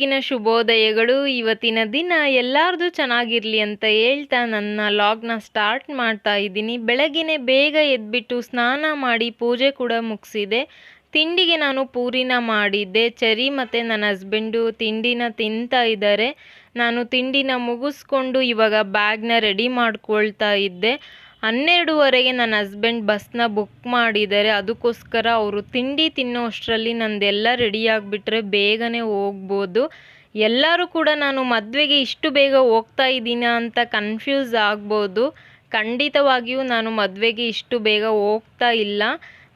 ಬೆಳಗಿನ ಶುಭೋದಯಗಳು. ಇವತ್ತಿನ ದಿನ ಎಲ್ಲಾರ್ದು ಚೆನ್ನಾಗಿರಲಿ ಅಂತ ಹೇಳ್ತಾ ನನ್ನ ಲಾಗ್ನ ಸ್ಟಾರ್ಟ್ ಮಾಡ್ತಾ ಇದ್ದೀನಿ. ಬೆಳಗಿನೇ ಬೇಗ ಎದ್ಬಿಟ್ಟು ಸ್ನಾನ ಮಾಡಿ ಪೂಜೆ ಕೂಡ ಮುಗಿಸಿದೆ. ತಿಂಡಿಗೆ ನಾನು ಪೂರಿನ ಮಾಡಿದ್ದೆ. ಚರಿ ಮತ್ತು ನನ್ನ ಹಸ್ಬೆಂಡು ತಿಂಡಿನ ತಿಂತಾ ಇದ್ದಾರೆ. ನಾನು ತಿಂಡಿನ ಮುಗಿಸ್ಕೊಂಡು ಇವಾಗ ಬ್ಯಾಗ್ನ ರೆಡಿ ಮಾಡ್ಕೊಳ್ತಾ ಇದ್ದೆ. ಹನ್ನೆರಡುವರೆಗೆ ನನ್ನ ಹಸ್ಬೆಂಡ್ ಬಸ್ನ ಬುಕ್ ಮಾಡಿದ್ದಾರೆ ಅದಕ್ಕೋಸ್ಕರ ಅವರು ತಿಂಡಿ ತಿನ್ನೋ ಅಷ್ಟರಲ್ಲಿ ನಂದೆಲ್ಲ ರೆಡಿ ಆಗಿಬಿಟ್ರೆ ಬೇಗನೆ ಹೋಗ್ಬೋದು. ಎಲ್ಲರೂ ಕೂಡ ನಾನು ಮದುವೆಗೆ ಇಷ್ಟು ಬೇಗ ಹೋಗ್ತಾ ಇದ್ದೀನ ಅಂತ ಕನ್ಫ್ಯೂಸ್ ಆಗ್ಬೋದು. ಖಂಡಿತವಾಗಿಯೂ ನಾನು ಮದುವೆಗೆ ಇಷ್ಟು ಬೇಗ ಹೋಗ್ತಾ ಇಲ್ಲ.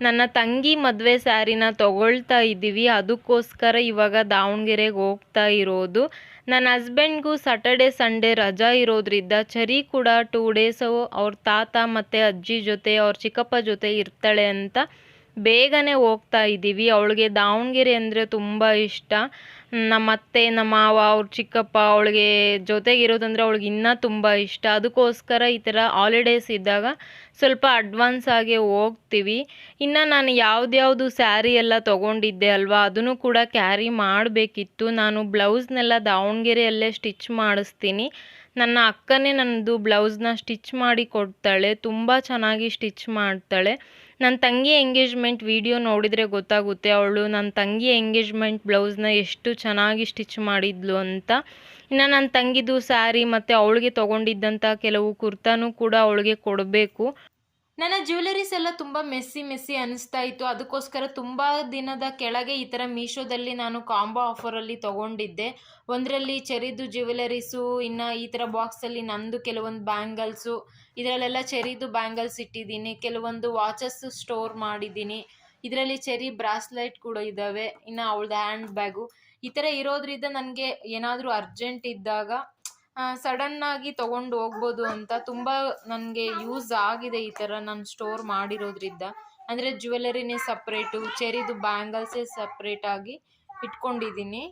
ನನ್ನ ತಂಗಿ ಮದುವೆ ಸ್ಯಾರಿನ ತಗೊಳ್ತಾ ಇದ್ದೀವಿ. ಅದಕ್ಕೋಸ್ಕರ ಇವಾಗ ದಾವಣಗೆರೆಗೆ ಹೋಗ್ತಾ ಇರೋದು. ನನ್ನ ಹಸ್ಬೆಂಡ್ಗೂ ಸಾಟರ್ಡೆ ಸಂಡೇ ರಜಾ ಇರೋದ್ರಿಂದ ಚರಿ ಕೂಡ ಟೂ ಡೇಸು ಅವ್ರ ತಾತ ಮತ್ತು ಅಜ್ಜಿ ಜೊತೆ, ಅವ್ರ ಚಿಕ್ಕಪ್ಪ ಜೊತೆ ಇರ್ತಾಳೆ ಅಂತ ಬೇಗನೆ ಹೋಗ್ತಾ ಇದ್ದೀವಿ ಅವಳಿಗೆ ದಾವಣಗೆರೆ ಅಂದರೆ ತುಂಬ ಇಷ್ಟ. ನಮ್ಮ ಅತ್ತೆ, ನಮ್ಮ ಮಾವ, ಅವ್ರ ಚಿಕ್ಕಪ್ಪ ಅವಳಿಗೆ ಜೊತೆಗಿರೋದಂದ್ರೆ ಅವಳಿಗೆ ಇನ್ನೂ ತುಂಬ ಇಷ್ಟ. ಅದಕ್ಕೋಸ್ಕರ ಈ ಥರ ಹಾಲಿಡೇಸ್ ಇದ್ದಾಗ ಸ್ವಲ್ಪ ಅಡ್ವಾನ್ಸ್ ಆಗಿ ಹೋಗ್ತೀವಿ. ಇನ್ನು ನಾನು ಯಾವುದ್ಯಾವುದು ಸ್ಯಾರಿ ಎಲ್ಲ ತೊಗೊಂಡಿದ್ದೆ ಅಲ್ವಾ, ಅದನ್ನು ಕೂಡ ಕ್ಯಾರಿ ಮಾಡಬೇಕಿತ್ತು. ನಾನು ಬ್ಲೌಸ್ನೆಲ್ಲ ದಾವಣಗೆರೆಯಲ್ಲೇ ಸ್ಟಿಚ್ ಮಾಡಿಸ್ತೀನಿ. ನನ್ನ ಅಕ್ಕನೇ ನನ್ನದು ಬ್ಲೌಸ್ನ ಸ್ಟಿಚ್ ಮಾಡಿ ಕೊಡ್ತಾಳೆ, ತುಂಬ ಚೆನ್ನಾಗಿ ಸ್ಟಿಚ್ ಮಾಡ್ತಾಳೆ. ನನ್ನ ತಂಗಿ ಎಂಗೇಜ್ಮೆಂಟ್ ವಿಡಿಯೋ ನೋಡಿದರೆ ಗೊತ್ತಾಗುತ್ತೆ. ಅವಳು ನನ್ನ ತಂಗಿ ಎಂಗೇಜ್ಮೆಂಟ್ ಬ್ಲೌಸ್ನ ಎಷ್ಟು ಚೆನ್ನಾಗಿ ಸ್ಟಿಚ್ ಮಾಡಿದ್ಲು ಅಂತ. ಇನ್ನು ನನ್ನ ತಂಗಿದು ಸ್ಯಾರಿ ಮತ್ತು ಅವಳಿಗೆ ತೊಗೊಂಡಿದ್ದಂಥ ಕೆಲವು ಕುರ್ತಾನೂ ಕೂಡ ಅವಳಿಗೆ ಕೊಡಬೇಕು. ನನ್ನ ಜ್ಯುವೆಲರೀಸ್ ಎಲ್ಲ ತುಂಬ ಮೆಸ್ಸಿ ಮೆಸ್ಸಿ ಅನಿಸ್ತಾ ಇತ್ತು. ಅದಕ್ಕೋಸ್ಕರ ತುಂಬ ದಿನದ ಕೆಳಗೆ ಈ ಥರ ಮೀಶೋದಲ್ಲಿ ನಾನು ಕಾಂಬೋ ಆಫರಲ್ಲಿ ತೊಗೊಂಡಿದ್ದೆ. ಒಂದರಲ್ಲಿ ಚೆರಿದು ಜ್ಯುವೆಲರೀಸು ಇನ್ನು ಈ ಥರ ಬಾಕ್ಸಲ್ಲಿ ನಂದು ಕೆಲವೊಂದು ಬ್ಯಾಂಗಲ್ಸು ಇದರಲ್ಲೆಲ್ಲ ಚೆರಿದು ಬ್ಯಾಂಗಲ್ಸ್ ಇಟ್ಟಿದ್ದೀನಿ. ಕೆಲವೊಂದು ವಾಚಸ್ ಸ್ಟೋರ್ ಮಾಡಿದ್ದೀನಿ. ಇದರಲ್ಲಿ ಚೆರಿ ಬ್ರಾಸ್ಲೈಟ್ ಕೂಡ ಇದ್ದಾವೆ. ಇನ್ನು ಅವಳದು ಹ್ಯಾಂಡ್ ಬ್ಯಾಗು. ಈ ಥರ ಇರೋದ್ರಿಂದ ನನಗೆ ಏನಾದರೂ ಅರ್ಜೆಂಟ್ ಇದ್ದಾಗ ಸಡನ್ನಾಗಿ ತೊಗೊಂಡು ಹೋಗ್ಬೋದು ಅಂತ ತುಂಬ ನನಗೆ ಯೂಸ್ ಆಗಿದೆ ಈ ಥರ ನಾನು ಸ್ಟೋರ್ ಮಾಡಿರೋದ್ರಿಂದ. ಅಂದರೆ ಜ್ಯುವೆಲರಿನೇ ಸಪ್ರೇಟು, ಚೆರಿದು ಬ್ಯಾಂಗಲ್ಸೇ ಸಪ್ರೇಟಾಗಿ ಇಟ್ಕೊಂಡಿದ್ದೀನಿ.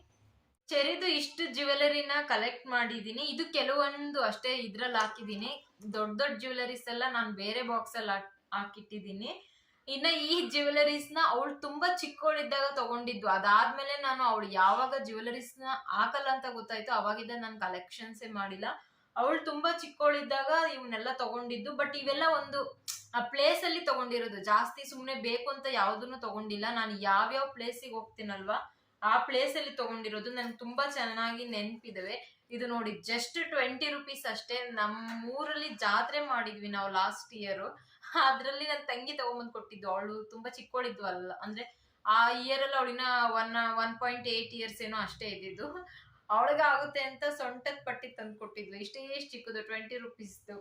ಚೆರಿದು ಇಷ್ಟು ಜ್ಯುವೆಲರಿನ ಕಲೆಕ್ಟ್ ಮಾಡಿದ್ದೀನಿ ಇದು ಕೆಲವೊಂದು ಅಷ್ಟೇ ಇದ್ರಲ್ಲಿ ಹಾಕಿದ್ದೀನಿ ದೊಡ್ಡ ದೊಡ್ಡ ಜ್ಯುವೆಲರೀಸ್ ಎಲ್ಲ ನಾನು ಬೇರೆ ಬಾಕ್ಸಲ್ಲಿ ಹಾಕಿಟ್ಟಿದ್ದೀನಿ ಇನ್ನ ಈ ಜ್ಯುವೆಲರೀಸ್ನ ಅವಳು ತುಂಬಾ ಚಿಕ್ಕವಳಿದ್ದಾಗ ತಗೊಂಡಿದ್ದು. ಅದಾದ್ಮೇಲೆ ನಾನು ಅವಳು ಯಾವಾಗ ಜ್ಯುವೆಲರೀಸ್ನ ಹಾಕಲ್ಲ ಅಂತ ಗೊತ್ತಾಯ್ತು. ಅವಾಗಿಂದ ನಾನು ಕಲೆಕ್ಷನ್ಸೇ ಮಾಡಿಲ್ಲ. ಅವಳು ತುಂಬಾ ಚಿಕ್ಕವಳಿದ್ದಾಗ ಇವನ್ನೆಲ್ಲ ತಗೊಂಡಿದ್ದು. ಬಟ್ ಇವೆಲ್ಲ ಒಂದು, ಆ ಪ್ಲೇಸಲ್ಲಿ ತಗೊಂಡಿರೋದು. ಜಾಸ್ತಿ ಸುಮ್ಮನೆ ಬೇಕು ಅಂತ ಯಾವ್ದನ್ನು ತಗೊಂಡಿಲ್ಲ. ನಾನು ಯಾವ್ಯಾವ ಪ್ಲೇಸಿಗೆ ಹೋಗ್ತೀನಲ್ವಾ? ಆ ಪ್ಲೇಸಲ್ಲಿ ತಗೊಂಡಿರೋದು ನಂಗೆ ತುಂಬಾ ಚೆನ್ನಾಗಿ ನೆನಪಿದಾವೆ. ಇದು ನೋಡಿ ಜಸ್ಟ್ ಟ್ವೆಂಟಿ ರುಪೀಸ್ ಅಷ್ಟೇ. ನಮ್ಮ ಊರಲ್ಲಿ ಜಾತ್ರೆ ಮಾಡಿದ್ವಿ ನಾವು ಲಾಸ್ಟ್ ಇಯರ್ ಅದರಲ್ಲಿ ನನ್ನ ತಂಗಿ ತಗೊಂಬಂದು ಕೊಟ್ಟಿದ್ದು. ಅವಳು ತುಂಬಾ ಚಿಕ್ಕವಳಿದ್ವು ಅಲ್ಲ. ಅಂದ್ರೆ ಆ ಇಯರಲ್ಲಿ ಅವಳಿನ one one point eight years ಏನೋ ಅಷ್ಟೇ ಇದ್ದಿದ್ದು. ಅವಳಿಗೆ ಆಗುತ್ತೆ ಅಂತ ಸೊಂಟದ ಪಟ್ಟಿ ತಂದು ಕೊಟ್ಟಿದ್ಲು. ಇಷ್ಟೇ ಚಿಕ್ಕದು ಟ್ವೆಂಟಿ ರುಪೀಸ್ದು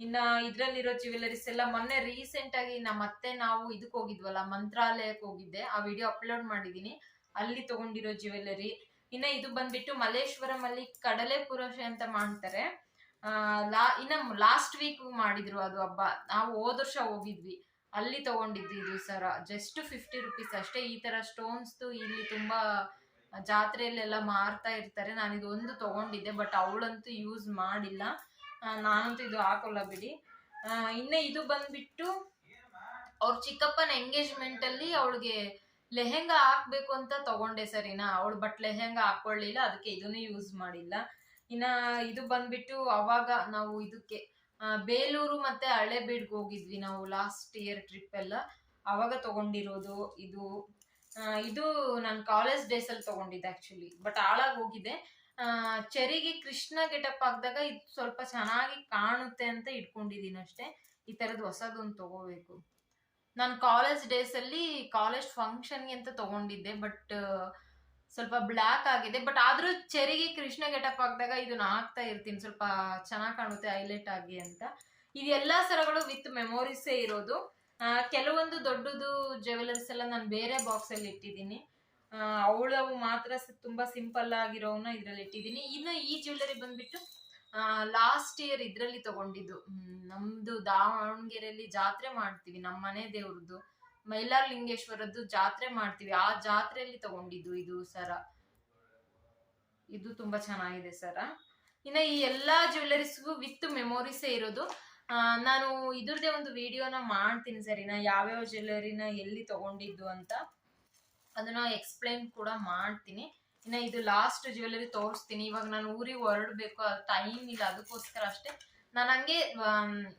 ಇನ್ನ ಇದ್ರಲ್ಲಿರೋ ಜ್ಯುವೆಲರೀಸ್ ಎಲ್ಲ ಮೊನ್ನೆ ರೀಸೆಂಟ್ ಆಗಿ ನಮ್ಮ ಅತ್ತೆ ನಾವು ಇದಕ್ಕೆ ಹೋಗಿದ್ವಲ್ಲ ಮಂತ್ರಾಲಯಕ್ಕೆ ಹೋಗಿದ್ದೆ. ಆ ವಿಡಿಯೋ ಅಪ್ಲೋಡ್ ಮಾಡಿದ್ದೀನಿ ಅಲ್ಲಿ ತಗೊಂಡಿರೋ ಜ್ಯುವೆಲರಿ ಇನ್ನ ಇದು ಬಂದ್ಬಿಟ್ಟು ಮಲ್ಲೇಶ್ವರಂ ಅಲ್ಲಿ ಕಡಲೆ ಪುರೋಷೆ ಅಂತ ಮಾಡ್ತಾರೆ. ಲಾ, ಇನ್ನ ಲಾಸ್ಟ್ ವೀಕ್ ಮಾಡಿದ್ರು ಅದು ಹಬ್ಬ. ನಾವು ಹೋದ ವರ್ಷ ಹೋಗಿದ್ವಿ. ಅಲ್ಲಿ ತಗೊಂಡಿದ್ವಿ ಇದು ಸರ. ಜಸ್ಟ್ ಫಿಫ್ಟಿ ರುಪೀಸ್ ಅಷ್ಟೇ. ಈ ತರ ಸ್ಟೋನ್ಸ್ದು ಇಲ್ಲಿ ತುಂಬಾ ಜಾತ್ರೆಯಲ್ಲೆಲ್ಲ ಮಾರ್ತಾ ಇರ್ತಾರೆ. ನಾನು ಇದು ಒಂದು ತಗೊಂಡಿದ್ದೆ ಬಟ್ ಅವಳಂತೂ ಯೂಸ್ ಮಾಡಿಲ್ಲ. ನಾನಂತೂ ಇದು ಹಾಕೋಲ್ಲ ಬಿಡಿ. ಇನ್ನ ಇದು ಬಂದ್ಬಿಟ್ಟು, ಅವ್ರ ಚಿಕ್ಕಪ್ಪನ ಎಂಗೇಜ್ಮೆಂಟ್ ಅಲ್ಲಿ ಅವಳಿಗೆ ಲೆಹೆಂಗಾ ಹಾಕ್ಬೇಕು ಅಂತ ತಗೊಂಡೆ ಸರಿನಾ? ಅವಳು ಬಟ್ ಲೆಹೆಂಗಾ ಹಾಕೊಳ್ಳಿಲ್ಲ, ಅದಕ್ಕೆ ಇದನ್ನು ಯೂಸ್ ಮಾಡಿಲ್ಲ. ಇನ್ನ ಇದು ಬಂದ್ಬಿಟ್ಟು ಅವಾಗ ನಾವು ಇದಕ್ಕೆ ಬೇಲೂರು ಮತ್ತೆ ಹಳೆಬೀಡ್ಗೆ ಹೋಗಿದ್ವಿ ನಾವು ಲಾಸ್ಟ್ ಇಯರ್ ಟ್ರಿಪ್ ಎಲ್ಲ. ಅವಾಗ ತಗೊಂಡಿರೋದು ಇದು ಇದು ನಾನು ಕಾಲೇಜ್ ಡೇಸ್ ಅಲ್ಲಿ ತಗೊಂಡಿದ್ದೆ ಆಕ್ಚುಲಿ ಬಟ್ ಹಾಳಾಗಿ ಹೋಗಿದೆ. ಚೆರಿಗೆ ಕೃಷ್ಣ ಗೆಟಪ್ ಹಾಕಿದಾಗ ಇದು ಸ್ವಲ್ಪ ಚೆನ್ನಾಗಿ ಕಾಣುತ್ತೆ ಅಂತ ಇಟ್ಕೊಂಡಿದ್ದೀನಿ ಅಷ್ಟೇ ಈ ಥರದ್ದು ಹೊಸದೊಂದು ತಗೋಬೇಕು. ನಾನು ಕಾಲೇಜ್ ಡೇಸ್ ಅಲ್ಲಿ ಕಾಲೇಜ್ ಫಂಕ್ಷನ್ಗೆ ಅಂತ ತಗೊಂಡಿದ್ದೆ ಬಟ್ ಸ್ವಲ್ಪ ಬ್ಲ್ಯಾಕ್ ಆಗಿದೆ. ಬಟ್ ಆದ್ರೂ ಚೆರಿಗೆ ಕೃಷ್ಣ ಗೆಟಪ್ ಹಾಕಿದಾಗ ಇದನ್ನ ಹಾಕ್ತಾ ಇರ್ತೀನಿ. ಸ್ವಲ್ಪ ಚೆನ್ನಾಗಿ ಕಾಣುತ್ತೆ ಹೈಲೈಟ್ ಆಗಿ ಅಂತ. ಇದೆಲ್ಲ ಸರಗಳು ವಿತ್ ಮೆಮೊರೀಸೇ ಇರೋದು. ಕೆಲವೊಂದು ದೊಡ್ಡದು ಜ್ಯುವೆಲರ್ಸ್ ಎಲ್ಲ ನಾನು ಬೇರೆ ಬಾಕ್ಸ್ ಅಲ್ಲಿ ಇಟ್ಟಿದ್ದೀನಿ. ಅವಳವು ಮಾತ್ರ ತುಂಬಾ ಸಿಂಪಲ್ ಆಗಿರೋವನ್ನ ಇದ್ರಲ್ಲಿ ಇಟ್ಟಿದ್ದೀನಿ. ಇನ್ನು ಈ ಜ್ಯುವೆಲರಿ ಬಂದ್ಬಿಟ್ಟು ಲಾಸ್ಟ್ ಇಯರ್ ಇದ್ರಲ್ಲಿ ತಗೊಂಡಿದ್ದು. ನಮ್ದು ದಾವಣಗೆರೆಯಲ್ಲಿ ಜಾತ್ರೆ ಮಾಡ್ತೀವಿ, ನಮ್ಮ ಮನೆ ದೇವ್ರದ್ದು. ಮೈಲಾರಲಿಂಗೇಶ್ವರದ್ದು ಜಾತ್ರೆ ಮಾಡ್ತೀವಿ. ಆ ಜಾತ್ರೆಯಲ್ಲಿ ತಗೊಂಡಿದ್ದು ಇದು ಸರ. ಇದು ತುಂಬಾ ಚೆನ್ನಾಗಿದೆ ಸರ. ಇನ್ನ ಈ ಎಲ್ಲಾ ಜ್ಯುವೆಲರೀಸ್ಗೂ ವಿತ್ ಮೆಮೊರೀಸೇ ಇರೋದು. ನಾನು ಇದ್ರದ್ದೇ ಒಂದು ವಿಡಿಯೋನ ಮಾಡ್ತೀನಿ ಸರ್. ಇನ್ನ ಯಾವ್ಯಾವ ಜ್ಯುವೆಲ್ಲರಿನ ಎಲ್ಲಿ ತಗೊಂಡಿದ್ದು ಅಂತ. ಅದನ್ನ ಎಕ್ಸ್ಪ್ಲೈನ್ ಕೂಡ ಮಾಡ್ತೀನಿ. ಇನ್ನು ಇದು ಲಾಸ್ಟ್ ಜ್ಯುವೆಲರಿ ತೋರಿಸ್ತೀನಿ. ಇವಾಗ ನಾನು ಊರಿಗೆ ಹೊರಡ್ಬೇಕು ಟೈಮ್ ಇಲ್ಲ. ಅದಕ್ಕೋಸ್ಕರ ಅಷ್ಟೇ. ನಾನು ಹಂಗೆ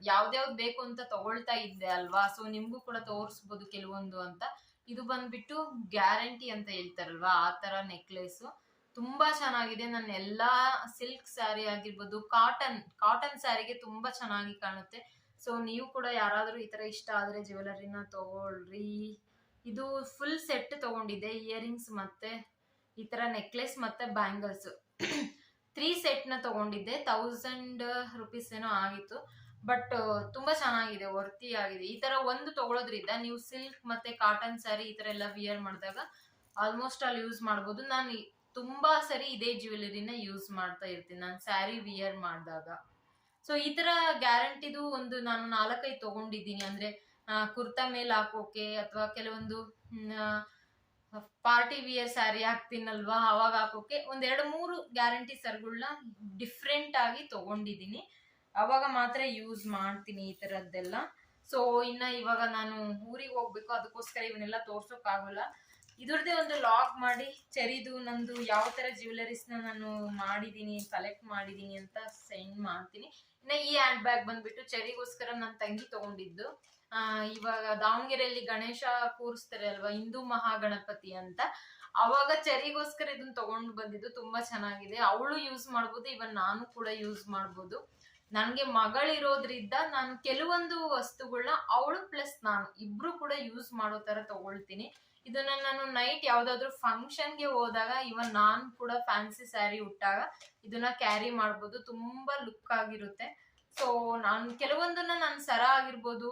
ಯಾವ್ದ್ಯಾವ್ದು ಬೇಕು ಅಂತ ತಗೊಳ್ತಾ ಇದ್ದೆ ಅಲ್ವಾ? ಸೊ ನಿಮ್ಗೂ ಕೂಡ ತೋರಿಸ್ಬೋದು ಕೆಲವೊಂದು ಅಂತ. ಇದು ಬಂದ್ಬಿಟ್ಟು ಗ್ಯಾರಂಟಿ ಅಂತ ಹೇಳ್ತಾರಲ್ವಾ? ಆ ತರ ನೆಕ್ಲೆಸ್ ತುಂಬಾ ಚೆನ್ನಾಗಿದೆ. ನನ್ನ ಎಲ್ಲಾ ಸಿಲ್ಕ್ ಸ್ಯಾರಿ ಆಗಿರ್ಬೋದು ಕಾಟನ್ ಕಾಟನ್ ಸ್ಯಾರಿಗೆ ತುಂಬಾ ಚೆನ್ನಾಗಿ ಕಾಣುತ್ತೆ. ಸೊ ನೀವು ಕೂಡ ಯಾರಾದರೂ ಈ ತರ ಇಷ್ಟ ಆದ್ರೆ ಜ್ಯುವೆಲರಿನ ತಗೊಳ್ರಿ. ಇದು ಫುಲ್ ಸೆಟ್ ತಗೊಂಡಿದೆ ಇಯರಿಂಗ್ಸ್ ಮತ್ತೆ. ಈ ತರ ನೆಕ್ಲೆಸ್ ಮತ್ತೆ ಬ್ಯಾಂಗಲ್ಸ್ ತ್ರೀ ಸೆಟ್ನ ತಗೊಂಡಿದ್ದೆ. ತೌಸಂಡ್ ರುಪೀಸ್ ಏನೋ ಆಗಿತ್ತು. ಬಟ್ ತುಂಬಾ ಚೆನ್ನಾಗಿದೆ ವರ್ತಿ ಆಗಿದೆ. ಈ ತರ ಒಂದು ತಗೊಳೋದ್ರಿಂದ ನೀವು ಸಿಲ್ಕ್ ಮತ್ತೆ ಕಾಟನ್ ಸ್ಯಾರಿ ಈ ತರ ಎಲ್ಲ ವಿಯರ್ ಮಾಡಿದಾಗ ಆಲ್ಮೋಸ್ಟ್ ಅಲ್ಲಿ ಯೂಸ್ ಮಾಡ್ಬೋದು. ನಾನು ತುಂಬಾ ಸರಿ ಇದೇ ಜ್ಯುವೆಲರಿನ ಯೂಸ್ ಮಾಡ್ತಾ ಇರ್ತೀನಿ. ನಾನು ಸ್ಯಾರಿ ವಿಯರ್ ಮಾಡಿದಾಗ. ಸೊ ಈ ತರ ಗ್ಯಾರಂಟಿದು ಒಂದು ನಾನು ನಾಲ್ಕೈದು ತಗೊಂಡಿದ್ದೀನಿ. ಅಂದ್ರೆ ಕುರ್ತಾ ಮೇಲೆ ಹಾಕೋಕೆ ಅಥವಾ ಕೆಲವೊಂದು ಪಾರ್ಟಿ ವಿಯರ್ ಸ್ಯಾರಿ ಹಾಕ್ತೀನಲ್ವಾ? ಅವಾಗ ಹಾಕೋಕೆ ಒಂದೆರಡು ಮೂರು ಗ್ಯಾರಂಟಿ ಸರ್ಗಳನ್ನ ಡಿಫ್ರೆಂಟ್ ಆಗಿ ತಗೊಂಡಿದ್ದೀನಿ ಅವಾಗ ಮಾತ್ರ ಯೂಸ್ ಮಾಡ್ತೀನಿ ಈ ತರದ್ದೆಲ್ಲ. ಸೊ ಇನ್ನ ಇವಾಗ ನಾನು ಊರಿಗೆ ಹೋಗ್ಬೇಕು, ಅದಕ್ಕೋಸ್ಕರ ಇವನ್ನೆಲ್ಲ ತೋರ್ಸೋಕ್ ಆಗಲ್ಲ ಇದ್ರದ್ದೇ ಒಂದು ಲಾಗ್ ಮಾಡಿ, ಚರಿದು, ನಂದು ಯಾವ ತರ ಜ್ಯುವೆಲರೀಸ್ನ ನಾನು ಮಾಡಿದೀನಿ ಕಲೆಕ್ಟ್ ಮಾಡಿದೀನಿ ಅಂತ ಸೆಂಡ್ ಮಾಡ್ತೀನಿ. ಇನ್ನ ಈ ಹ್ಯಾಂಡ್ ಬ್ಯಾಗ್ ಬಂದ್ಬಿಟ್ಟು ಚರಿಗೋಸ್ಕರ ನನ್ನ ತಂಗಿ ತಗೊಂಡಿದ್ದು. ಇವಾಗ ದಾವಣಗೆರೆಯಲ್ಲಿ ಗಣೇಶ ಕೂರಿಸ್ತಾರೆ ಅಲ್ವಾ? ಹಿಂದೂ ಮಹಾಗಣಪತಿ ಅಂತ. ಅವಾಗ ಚರಿಗೋಸ್ಕರ ಇದನ್ನ ತಗೊಂಡು ಬಂದಿದ್ದು ತುಂಬಾ ಚೆನ್ನಾಗಿದೆ. ಅವಳು ಯೂಸ್ ಮಾಡ್ಬೋದು ಇವನ್ ನಾನು ಕೂಡ ಯೂಸ್ ಮಾಡ್ಬೋದು. ನನ್ಗೆ ಮಗಳಿರೋದ್ರಿಂದ ನಾನು ಕೆಲವೊಂದು ವಸ್ತುಗಳನ್ನ ಅವಳು ಪ್ಲಸ್ ನಾನು ಇಬ್ರು ಕೂಡ ಯೂಸ್ ಮಾಡೋ ತರ ತಗೊಳ್ತೀನಿ. ಇದನ್ನ ನಾನು ನೈಟ್ ಯಾವ್ದಾದ್ರು ಫಂಕ್ಷನ್ಗೆ ಹೋದಾಗ ಇವನ್ ನಾನು ಕೂಡ ಫ್ಯಾನ್ಸಿ ಸ್ಯಾರಿ ಉಟ್ಟಾಗ ಇದನ್ನ ಕ್ಯಾರಿ ಮಾಡ್ಬೋದು. ತುಂಬಾ ಲುಕ್ ಆಗಿರುತ್ತೆ. ಸೊ ನಾನು ಕೆಲವೊಂದನ್ನ ನಾನು ಸರ ಆಗಿರ್ಬೋದು.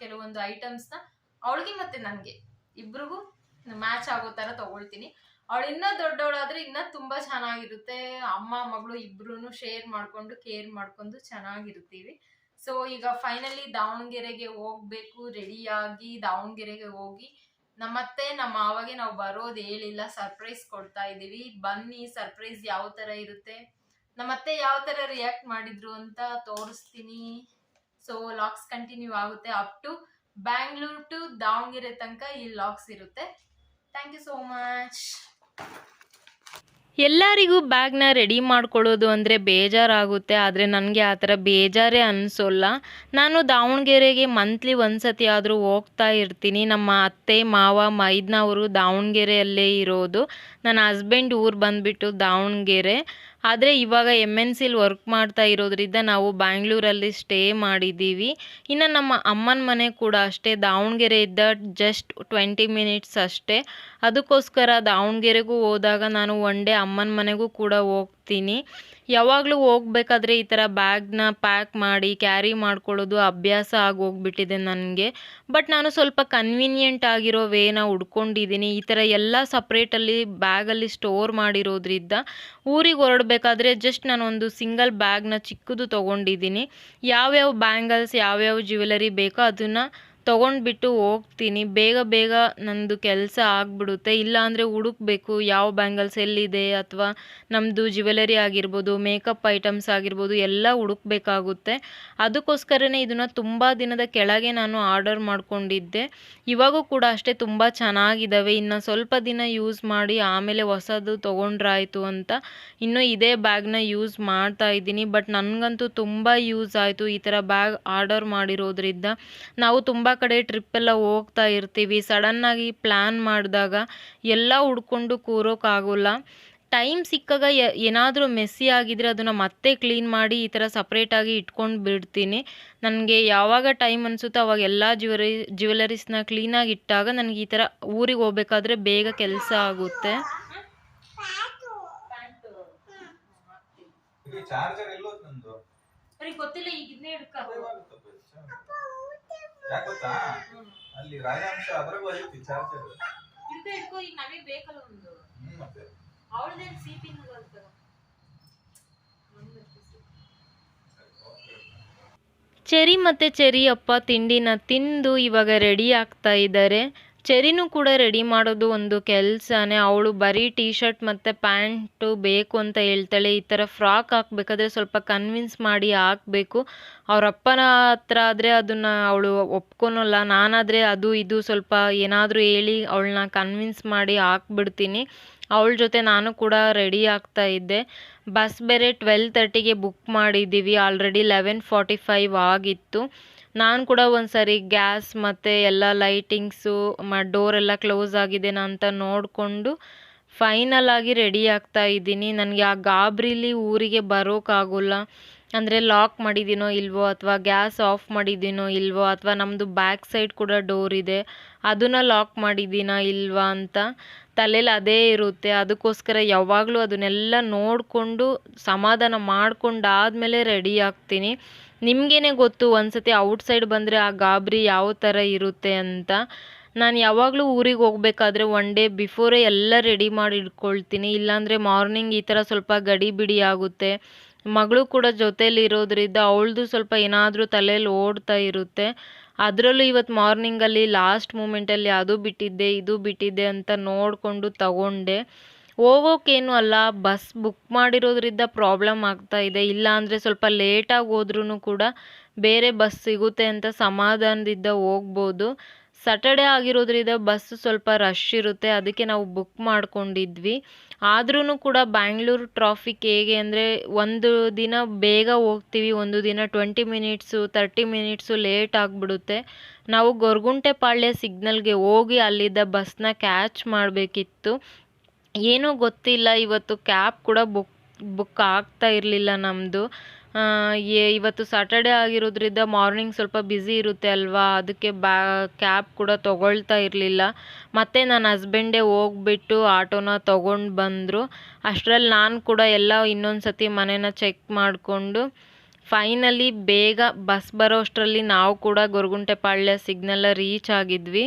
ಕೆಲವೊಂದು ಐಟಮ್ಸ್ನ ಅವಳಿಗೆ ಮತ್ತೆ ನನಗೆ. ಇಬ್ರಿಗೂ ಮ್ಯಾಚ್ ಆಗೋ ತರ ತಗೊಳ್ತೀನಿ. ಅವಳು ಇನ್ನ ದೊಡ್ಡವಳಾದ್ರೆ ಇನ್ನ ತುಂಬಾ ಚೆನ್ನಾಗಿರುತ್ತೆ. ಅಮ್ಮ, ಮಗಳು ಇಬ್ರು ಶೇರ್ ಮಾಡ್ಕೊಂಡು ಕೇರ್ ಮಾಡ್ಕೊಂಡು ಚೆನ್ನಾಗಿರ್ತೀವಿ. ಸೊ ಈಗ ಫೈನಲಿ ದಾವಣಗೆರೆಗೆ ಹೋಗ್ಬೇಕು ರೆಡಿಯಾಗಿ ದಾವಣಗೆರೆಗೆ ಹೋಗಿ ನಮ್ಮತ್ತೆ, ನಮ್ಮ ಮಾವಾಗೆ ನಾವು ಬರೋದು ಹೇಳಿಲ್ಲ ಸರ್ಪ್ರೈಸ್ ಕೊಡ್ತಾ ಇದೀವಿ ಬನ್ನಿ ಸರ್ಪ್ರೈಸ್ ಯಾವ ತರ ಇರುತ್ತೆ? ನಮ್ಮತ್ತೆ ಯಾವ ತರ ರಿಯಾಕ್ಟ್ ಮಾಡಿದ್ರು ಅಂತ ತೋರಿಸ್ತೀನಿ. ಸೊ ಲಾಕ್ಸ್ ಕಂಟಿನ್ಯೂ ಆಗುತ್ತೆ up to Bangalore to Davangere ತನಕ ಈ ಲಾಕ್ಸ್ ಇರುತ್ತೆ. ಥ್ಯಾಂಕ್ ಯು ಸೋ ಮಚ್ ಎಲ್ಲರಿಗೂ ಬ್ಯಾಗ್ನ ರೆಡಿ ಮಾಡ್ಕೊಳ್ಳೋದು ಅಂದರೆ ಬೇಜಾರಾಗುತ್ತೆ, ಆದರೆ ನನಗೆ ಆ ಥರ ಬೇಜಾರೇ ಅನಿಸೋಲ್ಲ. ನಾನು ದಾವಣಗೆರೆಗೆ ಮಂತ್ಲಿ ಒಂದ್ಸತಿ ಆದರೂ ಹೋಗ್ತಾ ಇರ್ತೀನಿ. ನಮ್ಮ ಅತ್ತೆ, ಮಾವ, ಮೈದ್ನವರು ದಾವಣಗೆರೆಯಲ್ಲೇ ಇರೋದು. ನನ್ನ ಹಸ್ಬೆಂಡ್ ಊರು ಬಂದುಬಿಟ್ಟು ದಾವಣಗೆರೆ. ಆದರೆ ಇವಾಗ ಎಂ ಎನ್ ಸಿಲಿ ವರ್ಕ್ ಮಾಡ್ತಾ ಇರೋದ್ರಿಂದ ನಾವು ಬ್ಯಾಂಗ್ಳೂರಲ್ಲಿ ಸ್ಟೇ ಮಾಡಿದ್ದೀವಿ. ಇನ್ನು ನಮ್ಮ ಅಮ್ಮನ ಮನೆ ಕೂಡ ಅಷ್ಟೇ ದಾವಣಗೆರೆಯಿಂದ ಜಸ್ಟ್ ಟ್ವೆಂಟಿ ಮಿನಿಟ್ಸ್ ಅಷ್ಟೇ. ಅದಕ್ಕೋಸ್ಕರ ದಾವಣಗೆರೆಗೂ ಹೋದಾಗ ನಾನು ಒನ್ ಡೇ ಅಮ್ಮನ ಮನೆಗೂ ಕೂಡ ಹೋಗ್ತೀನಿ. ಯಾವಾಗಲೂ ಹೋಗ್ಬೇಕಾದ್ರೆ ಈ ಥರ ಬ್ಯಾಗ್ನ ಪ್ಯಾಕ್ ಮಾಡಿ, ಕ್ಯಾರಿ ಮಾಡ್ಕೊಳ್ಳೋದು ಅಭ್ಯಾಸ ಆಗೋಗ್ಬಿಟ್ಟಿದೆ ನನಗೆ. ಬಟ್ ನಾನು ಸ್ವಲ್ಪ ಕನ್ವೀನಿಯೆಂಟ್ ಆಗಿರೋ ವೇನ ಉಡ್ಕೊಂಡಿದ್ದೀನಿ. ಈ ಥರ ಎಲ್ಲ ಸಪ್ರೇಟಲ್ಲಿ ಬ್ಯಾಗಲ್ಲಿ ಸ್ಟೋರ್ ಮಾಡಿರೋದ್ರಿಂದ ಊರಿಗೆ ಹೊರಡಬೇಕಾದ್ರೆ ಜಸ್ಟ್ ಒಂದು ಸಿಂಗಲ್ ಬ್ಯಾಗ್ನ ಚಿಕ್ಕದು ತೊಗೊಂಡಿದ್ದೀನಿ. ಯಾವ್ಯಾವ ಬ್ಯಾಂಗಲ್ಸ್, ಯಾವ್ಯಾವ ಜ್ಯುವೆಲರಿ ಬೇಕೋ ಅದನ್ನು ತೊಗೊಂಡ್ಬಿಟ್ಟು ಹೋಗ್ತೀನಿ. ಬೇಗ ಬೇಗ ನಂದು ಕೆಲಸ ಆಗಿಬಿಡುತ್ತೆ. ಇಲ್ಲಾಂದರೆ ಹುಡುಕ್ಬೇಕು. ಯಾವ ಬ್ಯಾಂಗಲ್ಸ್ ಎಲ್ಲಿದೆ ಅಥವಾ ನಮ್ಮದು ಜ್ಯುವೆಲರಿ ಆಗಿರ್ಬೋದು, ಮೇಕಪ್ ಐಟಮ್ಸ್ ಆಗಿರ್ಬೋದು ಎಲ್ಲ ಹುಡುಕ್ಬೇಕಾಗುತ್ತೆ. ಅದಕ್ಕೋಸ್ಕರನೇ ಇದನ್ನು ತುಂಬ ದಿನದ ಕೆಳಗೆ ನಾನು ಆರ್ಡರ್ ಮಾಡಿಕೊಂಡಿದ್ದೆ. ಇವಾಗೂ ಕೂಡ ಅಷ್ಟೇ ತುಂಬ ಚೆನ್ನಾಗಿದ್ದಾವೆ ಇನ್ನು ಸ್ವಲ್ಪ ದಿನ ಯೂಸ್ ಮಾಡಿ ಆಮೇಲೆ ಹೊಸದು ತೊಗೊಂಡ್ರಾಯಿತು ಅಂತ ಇನ್ನೂ ಇದೇ ಬ್ಯಾಗ್ನ ಯೂಸ್ ಮಾಡ್ತಾ ಇದ್ದೀನಿ. ಬಟ್ ನನಗಂತೂ ತುಂಬ ಯೂಸ್ ಆಯಿತು ಈ ಥರ ಬ್ಯಾಗ್ ಆರ್ಡರ್ ಮಾಡಿರೋದ್ರಿಂದ. ನಾವು ತುಂಬ ಕಡೆ ಟ್ರಿಪ್ ಎಲ್ಲ ಹೋಗ್ತಾ ಇರ್ತೀವಿ. ಸಡನ್ನಾಗಿ ಪ್ಲ್ಯಾನ್ ಮಾಡಿದಾಗ ಎಲ್ಲ ಹುಡ್ಕೊಂಡು ಕೂರೋಕ್ಕಾಗೋಲ್ಲ ಟೈಮ್ ಸಿಕ್ಕಾಗ ಏನಾದರೂ ಮೆಸ್ಸಿ ಆಗಿದ್ರೆ ಅದನ್ನು ಮತ್ತೆ ಕ್ಲೀನ್ ಮಾಡಿ ಈ ಥರ ಸಪ್ರೇಟಾಗಿ ಇಟ್ಕೊಂಡು ಬಿಡ್ತೀನಿ. ನನಗೆ ಯಾವಾಗ ಟೈಮ್ ಅನಿಸುತ್ತೋ ಅವಾಗ ಎಲ್ಲ ಜ್ಯುವೆಲರಿ ಜ್ಯುವೆಲರೀಸ್ನ ಕ್ಲೀನಾಗಿ ಇಟ್ಟಾಗ ನನಗೆ ಈ ಥರ ಊರಿಗೆ ಹೋಗ್ಬೇಕಾದ್ರೆ ಬೇಗ ಕೆಲಸ ಆಗುತ್ತೆ. ಗೊತ್ತಿಲ್ಲ ಈಗ ಯಾಕ್ ಗೊತ್ತಾ? ಅಲ್ಲಿ ರಾಜಾಂಶ ಅದ್ರಾಗೂ ಐತಿ ಚಾರ್ಜರ್ ಹಿಡ್ಕ ಹಿಡ್ಕೊ ಈಗ ನಮಗೆ ಬೇಕಲ್ಲ ಒಂದು. ಹ್ಮ್ ಮತ್ತೆ? ಅವಳದೇನು ಸೀಪಿಂಗ್ ಅಂತ ಚೆರಿ ಮತ್ತು ಚೆರಿ ಅಪ್ಪ ತಿಂಡಿನ ತಿಂದು ಇವಾಗ ರೆಡಿ ಆಗ್ತಾ ಇದ್ದಾರೆ. ಚೆರಿನೂ ಕೂಡ ರೆಡಿ ಮಾಡೋದು ಒಂದು ಕೆಲಸನೇ. ಅವಳು ಬರೀ ಟೀ ಶರ್ಟ್ ಮತ್ತು ಪ್ಯಾಂಟು ಬೇಕು ಅಂತ ಹೇಳ್ತಾಳೆ. ಈ ಥರ ಫ್ರಾಕ್ ಹಾಕ್ಬೇಕಾದ್ರೆ ಸ್ವಲ್ಪ ಕನ್ವಿನ್ಸ್ ಮಾಡಿ ಹಾಕಬೇಕು. ಅಪ್ಪನ ಹತ್ರ ಆದರೆ ಅದನ್ನು ಅವಳು ಒಪ್ಕೊಳಲ್ಲ. ನಾನಾದರೆ ಅದು ಇದು ಸ್ವಲ್ಪ ಏನಾದರೂ ಹೇಳಿ ಅವಳನ್ನ ಕನ್ವಿನ್ಸ್ ಮಾಡಿ ಹಾಕ್ಬಿಡ್ತೀನಿ. ಅವಳ ಜೊತೆ ನಾನು ಕೂಡ ರೆಡಿ ಆಗ್ತಾ ಇದ್ದೆ. ಬಸ್ ಬೇರೆ ಟ್ವೆಲ್ ತರ್ಟಿಗೆ ಬುಕ್ ಮಾಡಿದ್ದೀವಿ ಆಲ್ರೆಡಿ ಲೆವೆನ್ ಫಾರ್ಟಿ ಫೈವ್ ಆಗಿತ್ತು. ನಾನು ಕೂಡ ಒಂದ್ಸರಿ ಗ್ಯಾಸ್ ಮತ್ತು ಎಲ್ಲ ಲೈಟಿಂಗ್ಸು ಮ, ಡೋರ್ ಎಲ್ಲ ಕ್ಲೋಸ್ ಆಗಿದೆನಾ ಅಂತ ನೋಡಿಕೊಂಡು ಫೈನಲ್ ಆಗಿ ರೆಡಿ ಆಗ್ತಾ ಇದ್ದೀನಿ. ನನಗೆ ಆ ಗಾಬ್ರಿಲಿ ಊರಿಗೆ ಬರೋಕ್ಕಾಗೋಲ್ಲ ಅಂದರೆ ಲಾಕ್ ಮಾಡಿದ್ದೀನೋ ಇಲ್ವೋ ಅಥವಾ ಗ್ಯಾಸ್ ಆಫ್ ಮಾಡಿದ್ದೀನೋ ಇಲ್ವೋ ಅಥವಾ ನಮ್ಮದು ಬ್ಯಾಕ್ ಸೈಡ್ ಕೂಡ ಡೋರ್ ಇದೆ, ಅದನ್ನು ಲಾಕ್ ಮಾಡಿದ್ದೀನಾ ಇಲ್ವಾ ಅಂತ ತಲೆಯಲ್ಲಿ ಅದೇ ಇರುತ್ತೆ. ಅದಕ್ಕೋಸ್ಕರ ಯಾವಾಗಲೂ ಅದನ್ನೆಲ್ಲ ನೋಡಿಕೊಂಡು ಸಮಾಧಾನ ಮಾಡಿಕೊಂಡಾದ್ಮೇಲೆ ರೆಡಿ ಆಗ್ತೀನಿ. ನಿಮಗೇನೆ ಗೊತ್ತು, ಒಂದ್ಸತಿ ಔಟ್ಸೈಡ್ ಬಂದರೆ ಆ ಗಾಬರಿ ಯಾವ ಥರ ಇರುತ್ತೆ ಅಂತ. ನಾನು ಯಾವಾಗಲೂ ಊರಿಗೆ ಹೋಗ್ಬೇಕಾದ್ರೆ ಒನ್ ಡೇ ಬಿಫೋರೇ ಎಲ್ಲ ರೆಡಿ ಮಾಡಿ ಇಟ್ಕೊಳ್ತೀನಿ. ಇಲ್ಲಾಂದರೆ ಮಾರ್ನಿಂಗ್ ಈ ಥರ ಸ್ವಲ್ಪ ಗಡಿ ಬಿಡಿ ಆಗುತ್ತೆ. ಮಗಳು ಕೂಡ ಜೊತೇಲಿ ಇರೋದ್ರಿಂದ ಅವಳದು ಸ್ವಲ್ಪ ಏನಾದರೂ ತಲೆಯಲ್ಲಿ ಓಡ್ತಾ ಇರುತ್ತೆ. ಅದರಲ್ಲೂ ಇವತ್ತು ಮಾರ್ನಿಂಗಲ್ಲಿ ಲಾಸ್ಟ್ ಮೂಮೆಂಟಲ್ಲಿ ಅದು ಬಿಟ್ಟಿದ್ದೆ, ಇದು ಬಿಟ್ಟಿದ್ದೆ ಅಂತ ನೋಡಿಕೊಂಡು ತಗೊಂಡೆ. ಹೋಗೋಕ್ಕೇನು ಅಲ್ಲ, ಬಸ್ ಬುಕ್ ಮಾಡಿರೋದ್ರಿಂದ ಪ್ರಾಬ್ಲಮ್ ಆಗ್ತಾ ಇದೆ. ಇಲ್ಲ ಅಂದರೆ ಸ್ವಲ್ಪ ಲೇಟಾಗಿ ಹೋದ್ರೂ ಕೂಡ ಬೇರೆ ಬಸ್ ಸಿಗುತ್ತೆ ಅಂತ ಸಮಾಧಾನದಿಂದ ಹೋಗ್ಬೋದು. ಸಟರ್ಡೇ ಆಗಿರೋದ್ರಿಂದ ಬಸ್ ಸ್ವಲ್ಪ ರಶ್ ಇರುತ್ತೆ, ಅದಕ್ಕೆ ನಾವು ಬುಕ್ ಮಾಡ್ಕೊಂಡಿದ್ವಿ. ಆದ್ರೂ ಕೂಡ ಬ್ಯಾಂಗ್ಳೂರು ಟ್ರಾಫಿಕ್ ಹೇಗೆ ಅಂದರೆ ಒಂದು ದಿನ ಬೇಗ ಹೋಗ್ತೀವಿ, ಒಂದು ದಿನ twenty minutes thirty minutes late ಆಗಿಬಿಡುತ್ತೆ. ನಾವು ಗೊರಗುಂಟೆಪಾಳ್ಯ ಸಿಗ್ನಲ್ಗೆ ಹೋಗಿ ಅಲ್ಲಿದ್ದ ಬಸ್ನ ಕ್ಯಾಚ್ ಮಾಡಬೇಕಿತ್ತು. ಏನೋ ಗೊತ್ತಿಲ್ಲ. ಇವತ್ತು ಕ್ಯಾಬ್ ಕೂಡ ಬುಕ್ ಬುಕ್ ಆಗ್ತಾ ಇರಲಿಲ್ಲ ನಮ್ಮದು ಇವತ್ತು ಸಾಟರ್ಡೆ ಆಗಿರೋದ್ರಿಂದ ಮಾರ್ನಿಂಗ್ ಸ್ವಲ್ಪ ಬ್ಯುಸಿ ಇರುತ್ತೆ ಅಲ್ವಾ? ಅದಕ್ಕೆ ಬ್ಯಾ ಕ್ಯಾಬ್ ಕೂಡ ತೊಗೊಳ್ತಾ ಇರಲಿಲ್ಲ. ಮತ್ತು ನನ್ನ ಹಸ್ಬೆಂಡೇ ಹೋಗ್ಬಿಟ್ಟು ಆಟೋನ ತೊಗೊಂಡು ಬಂದರು. ಅಷ್ಟರಲ್ಲಿ ನಾನು ಕೂಡ ಎಲ್ಲ ಇನ್ನೊಂದು ಸತಿ ಮನೇನ ಚೆಕ್ ಮಾಡಿಕೊಂಡು ಫೈನಲಿ ಬೇಗ ಬಸ್ ಬರೋ ಅಷ್ಟರಲ್ಲಿ ನಾವು ಕೂಡ ಗೊರಗುಂಟೆಪಾಳ್ಯ ಸಿಗ್ನಲ್ಲ ರೀಚ್ ಆಗಿದ್ವಿ.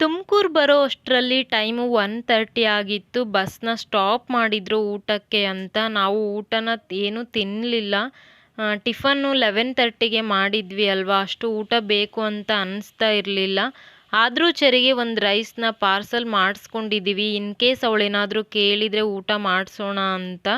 ತುಮಕೂರು ಬರೋ ಅಷ್ಟರಲ್ಲಿ ಟೈಮು ಒನ್ ತರ್ಟಿ ಆಗಿತ್ತು. ಬಸ್ನ ಸ್ಟಾಪ್ ಮಾಡಿದರು ಊಟಕ್ಕೆ ಅಂತ. ನಾವು ಊಟನ ಏನೂ ತಿನ್ನಲಿಲ್ಲ ಟಿಫನ್ನು ಲೆವೆನ್ ತರ್ಟಿಗೆ ಮಾಡಿದ್ವಿ ಅಲ್ವಾ? ಅಷ್ಟು ಊಟ ಬೇಕು ಅಂತ ಅನ್ನಿಸ್ತಾ ಇರಲಿಲ್ಲ. ಆದರೂ ಚರಿಗೆ ಒಂದು ರೈಸ್ನ ಪಾರ್ಸಲ್ ಮಾಡಿಸ್ಕೊಂಡಿದ್ದೀವಿ ಇನ್ ಕೇಸ್ ಅವಳೇನಾದರೂ ಕೇಳಿದರೆ ಊಟ ಮಾಡಿಸೋಣ ಅಂತ.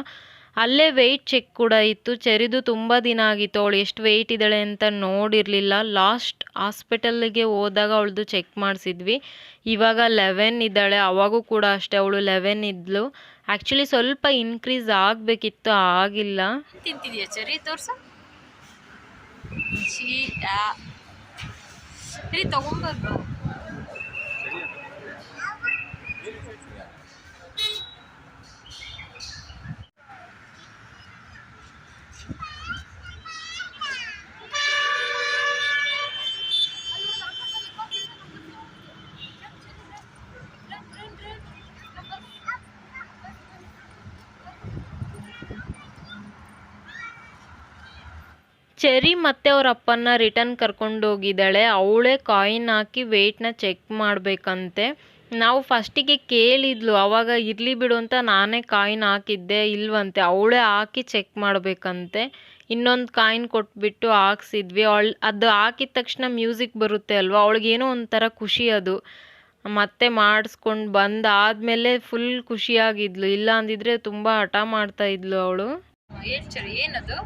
ಅಲ್ಲೇ ವೆಯ್ಟ್ ಚೆಕ್ ಕೂಡ ಇತ್ತು. ಚರಿದು ತುಂಬ ದಿನ ಆಗಿತ್ತು. ಅವಳು ಎಷ್ಟು ವೆಯ್ಟ್ ಇದ್ದಾಳೆ ಅಂತ ನೋಡಿರಲಿಲ್ಲ. ಲಾಸ್ಟ್ ಹಾಸ್ಪಿಟಲ್ಗೆ ಹೋದಾಗ ಅವಳದು ಚೆಕ್ ಮಾಡಿಸಿದ್ವಿ. ಇವಾಗ ಲೆವೆನ್ ಇದ್ದಾಳೆ. ಅವಾಗೂ ಕೂಡ ಅಷ್ಟೇ. ಅವಳು ಲೆವೆನ್ ಇದ್ಲು. ಆ್ಯಕ್ಚುಲಿ ಸ್ವಲ್ಪ ಇನ್ಕ್ರೀಸ್ ಆಗಬೇಕಿತ್ತು. ಆಗಿಲ್ಲ. ತಿಂತಿದ್ಯಾ ಚರಿ? ತೋರ್ಸು. ಚೀ ಚೆರಿ ಮತ್ತೆ ಅವ್ರ ಅಪ್ಪನ್ನ ರಿಟರ್ನ್ ಕರ್ಕೊಂಡೋಗಿದ್ದಾಳೆ ಅವಳೇ ಕಾಯಿನ್ ಹಾಕಿ ವೆಯ್ಟ್ನ ಚೆಕ್ ಮಾಡಬೇಕಂತೆ. ನಾವು ಫಸ್ಟಿಗೆ ಕೇಳಿದ್ಲು, ಅವಾಗ ಇರಲಿ ಬಿಡು ಅಂತ ನಾನೇ ಕಾಯಿನ್ ಹಾಕಿದ್ದೆ, ಇಲ್ವಂತೆ. ಅವಳೇ ಹಾಕಿ ಚೆಕ್ ಮಾಡಬೇಕಂತೆ. ಇನ್ನೊಂದು ಕಾಯಿನ್ ಕೊಟ್ಬಿಟ್ಟು ಹಾಕ್ಸಿದ್ವಿ. ಅವಳು, ಅದು ಹಾಕಿದ ತಕ್ಷಣ ಮ್ಯೂಸಿಕ್ ಬರುತ್ತೆ ಅಲ್ವಾ? ಅವಳಿಗೇನೋ ಒಂಥರ ಖುಷಿ ಅದು. ಮತ್ತೆ ಮಾಡಿಸ್ಕೊಂಡು ಬಂದಾದಮೇಲೆ ಫುಲ್ ಖುಷಿಯಾಗಿದ್ಲು. ಇಲ್ಲ ಅಂದಿದ್ರೆ ತುಂಬ ಹಠ ಮಾಡ್ತಾ ಇದ್ಲು ಅವಳು. ಏನದು?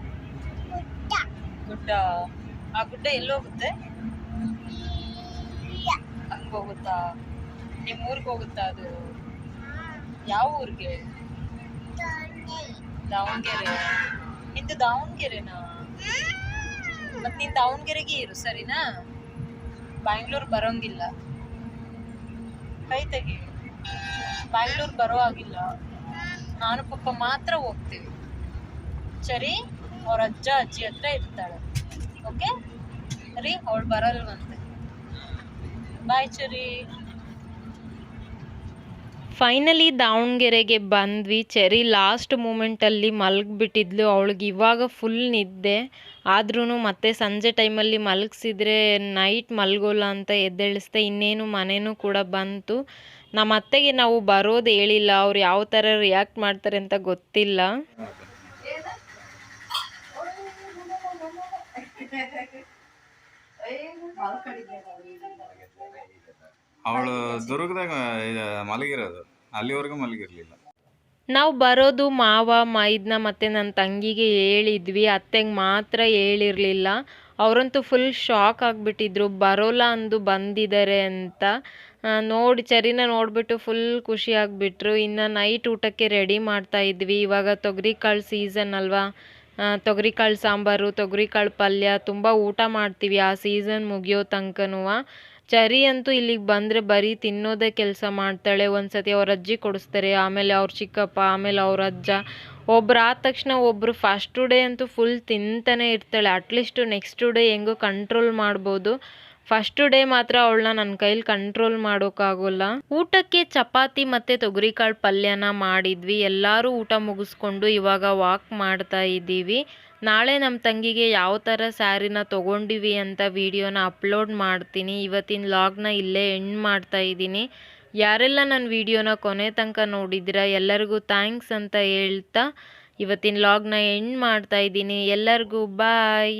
ಗುಡ್ಡ ಆ ಗುಡ್ಡ ಎಲ್ಲೋಗುತ್ತೆ? ಹಂಗ ಹೋಗುತ್ತಾ? ನಿಮ್ಮ ಊರಿಗೆ ಹೋಗುತ್ತಾ ಅದು? ಯಾವ ಊರಿಗೆ? ದಾವಣಗೆರೆ. ಇದು ದಾವಣಗೆರೆನಾ? ಮತ್ ನೀನ್ ದಾವಣಗೆರೆಗೆ ಇರು ಸರಿನಾ? ಬ್ಯಾಂಗ್ಳೂರ್ ಬರೋಂಗಿಲ್ಲ. ಕೈ ತೆಗಿ. ಬ್ಯಾಂಗ್ಳೂರ್ ಬರೋ ಆಗಿಲ್ಲ ನಾನು ಪಪ್ಪ ಮಾತ್ರ ಹೋಗ್ತೀವಿ. ಸರಿ? ಅವ್ರ ಅಜ್ಜ, ಅಜ್ಜಿ ಹತ್ರ ಇರ್ತಾಳೆ. ಓಕೆ ರೀ ಅವಳು ಬರಲ್ವಂತೆ. ಬಾಯ್ ಚರಿ. ಫೈನಲಿ ದಾವಣಗೆರೆಗೆ ಬಂದ್ವಿ. ಚೆರಿ ಲಾಸ್ಟ್ ಮೂಮೆಂಟಲ್ಲಿ ಮಲಗಿಬಿಟ್ಟಿದ್ಲು. ಅವಳಿಗೆ ಇವಾಗ ಫುಲ್ ನಿದ್ದೆ. ಆದ್ರೂ ಮತ್ತೆ ಸಂಜೆ ಟೈಮಲ್ಲಿ ಮಲಗಿಸಿದ್ರೆ ನೈಟ್ ಮಲಗೋಲ್ಲ ಅಂತ ಎದ್ದೇಳಿಸ್ದೆ. ಇನ್ನೇನು ಮನೆಯೂ ಕೂಡ ಬಂತು. ನಮ್ಮ ಅತ್ತೆಗೆ ನಾವು ಬರೋದು ಹೇಳಿಲ್ಲ. ಅವ್ರು ಯಾವ ಥರ ರಿಯಾಕ್ಟ್ ಮಾಡ್ತಾರೆ ಅಂತ ಗೊತ್ತಿಲ್ಲ. ಅವಳು ದುರ್ಗದಾಗ ಮಲಗಿರೋದು. ಅಲ್ಲಿವರೆಗೂ ಮಲಗಿರ್ಲಿಲ್ಲ. ನಾವು ಬರೋದು ಮಾವ ಮೈದ್ನ ಮತ್ತು ನನ್ನ ತಂಗಿಗೆ ಹೇಳಿದ್ವಿ. ಅತ್ತೆಗೆ ಮಾತ್ರ ಹೇಳಿರಲಿಲ್ಲ. ಅವರಂತೂ ಫುಲ್ ಶಾಕ್ ಆಗಿಬಿಟ್ಟಿದ್ರು. ಬರೋಲ್ಲ ಅಂದು ಬಂದಿದ್ದಾರೆ ಅಂತ. ನೋಡಿ, ಚರಿನ ನೋಡಿಬಿಟ್ಟು ಫುಲ್ ಖುಷಿ ಆಗಿಬಿಟ್ರು. ಇನ್ನು ನೈಟ್ ಊಟಕ್ಕೆ ರೆಡಿ ಮಾಡ್ತಾ ಇದ್ವಿ. ಇವಾಗ ತೊಗರಿಕಾಳು ಸೀಸನ್ ಅಲ್ವಾ? ತೊಗರಿಕಾಳು ಸಾಂಬಾರು, ತೊಗರಿಕಾಳು ಪಲ್ಯ ತುಂಬ ಊಟ ಮಾಡ್ತೀವಿ ಆ ಸೀಸನ್ ಮುಗಿಯೋ ತನಕನೂ. ಚರಿ ಅಂತೂ ಇಲ್ಲಿಗೆ ಬಂದರೆ ಬರೀ ತಿನ್ನೋದೇ ಕೆಲಸ ಮಾಡ್ತಾಳೆ. ಒಂದ್ಸತಿ ಅವ್ರ ಅಜ್ಜಿ ಕೊಡಿಸ್ತಾರೆ, ಆಮೇಲೆ ಅವ್ರ ಚಿಕ್ಕಪ್ಪ, ಆಮೇಲೆ ಅವ್ರ ಅಜ್ಜ. ಒಬ್ರು ಆದ ತಕ್ಷಣ ಒಬ್ಬರು ಫಸ್ಟ್ ಡೇ ಅಂತೂ ಫುಲ್ ತಿಂತಾನೆ ಇರ್ತಾಳೆ. ಅಟ್ಲೀಸ್ಟು ನೆಕ್ಸ್ಟ್ ಡೇ ಹೆಂಗೋ ಕಂಟ್ರೋಲ್ ಮಾಡ್ಬೋದು. ಫಸ್ಟ್ ಡೇ ಮಾತ್ರ ಅವಳನ್ನ ನನ್ನ ಕೈಲಿ ಕಂಟ್ರೋಲ್ ಮಾಡೋಕ್ಕಾಗೋಲ್ಲ. ಊಟಕ್ಕೆ ಚಪಾತಿ ಮತ್ತು ತೊಗರಿಕಾಳು ಪಲ್ಯನ ಮಾಡಿದ್ವಿ. ಎಲ್ಲರೂ ಊಟ ಮುಗಿಸ್ಕೊಂಡು ಇವಾಗ ವಾಕ್ ಮಾಡ್ತಾ ಇದ್ದೀವಿ. ನಾಳೆ ನಮ್ಮ ತಂಗಿಗೆ ಯಾವ ಥರ ಸ್ಯಾರಿನ ತೊಗೊಂಡಿವಿ ಅಂತ ವಿಡಿಯೋನ ಅಪ್ಲೋಡ್ ಮಾಡ್ತೀನಿ. ಇವತ್ತಿನ ಲಾಗ್ನ ಇಲ್ಲೇ ಎಂಡ್ ಮಾಡ್ತಾ ಇದ್ದೀನಿ. ಯಾರೆಲ್ಲ ನನ್ನ ವಿಡಿಯೋನ ಕೊನೆ ತನಕ ನೋಡಿದ್ದೀರಾ, ಎಲ್ಲರಿಗೂ ಥ್ಯಾಂಕ್ಸ್ ಅಂತ ಹೇಳ್ತಾ ಇವತ್ತಿನ ಲಾಗ್ನ ಎಂಡ್ ಮಾಡ್ತಾ ಇದ್ದೀನಿ. ಎಲ್ಲರಿಗೂ ಬಾಯ್